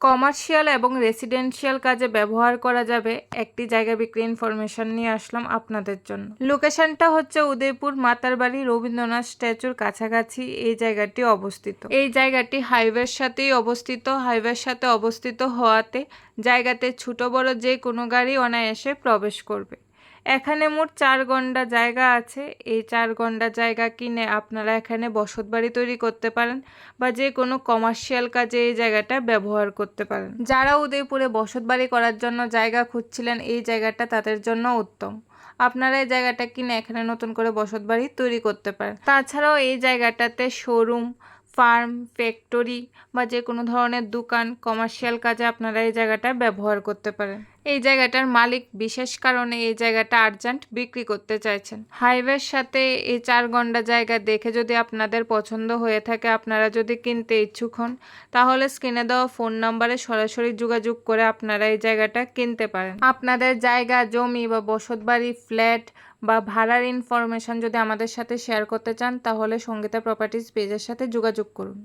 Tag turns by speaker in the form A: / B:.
A: Commercial এবং residential কাজে ব্যবহার করা যাবে। একটি জায়গা বিক্রি ইনফরমেশন নিয়ে আসলাম আপনাদের জন্য। লোকেশনটা হচ্ছে উদয়পুর মাতারবাড়ি রবীন্দ্রনাথ স্ট্যাচুর কাছাকাছি। এই জায়গাটি অবস্থিত। এই জায়গাটি হাইওয়ের সাথেই অবস্থিত। হাইওয়ের সাথে অবস্থিত হওয়াতে জায়গাতে ছোট বড় যে কোনো গাড়ি অনায়াসে প্রবেশ করবে। এখানে মোট চার গন্ডা জায়গা আছে। এই চার গন্ডা জায়গা কিনে আপনারা এখানে বসত বাড়ি তৈরি করতে পারেন বা যে কোনো কমার্শিয়াল কাজে এই জায়গাটা ব্যবহার করতে পারেন। যারা উদয়পুরে বসত বাড়ি করার জন্য জায়গা খুঁজছিলেন, এই জায়গাটা তাদের জন্য উত্তম। আপনারা এই জায়গাটা কিনে এখানে নতুন করে বসত বাড়ি তৈরি করতে পারেন। তাছাড়াও এই জায়গাটাতে শোরুম ফার্ম ফ্যাক্টরি বা যে কোনো ধরনের দোকান কমার্শিয়াল কাজে আপনারা এই জায়গাটা ব্যবহার করতে পারেন। এই জায়গাটার মালিক বিশেষ কারণে এই জায়গাটা আর্জেন্ট বিক্রি করতে চাইছেন। হাইওয়ের সাথে এই চার ঘণ্টা জায়গা দেখে যদি আপনাদের পছন্দ হয়ে থাকে, আপনারা যদি কিনতে ইচ্ছুক হন, তাহলে স্ক্রিনে দেওয়া ফোন নাম্বারে সরাসরি যোগাযোগ করে আপনারা এই জায়গাটা কিনতে পারেন। আপনাদের জায়গা, জমি বা বসতবাড়ি ফ্ল্যাট বা ভাড়ার ইনফরমেশন যদি আমাদের সাথে শেয়ার করতে চান, তাহলে সঙ্গীতা প্রপার্টিজ পেজের সাথে যোগাযোগ করুন।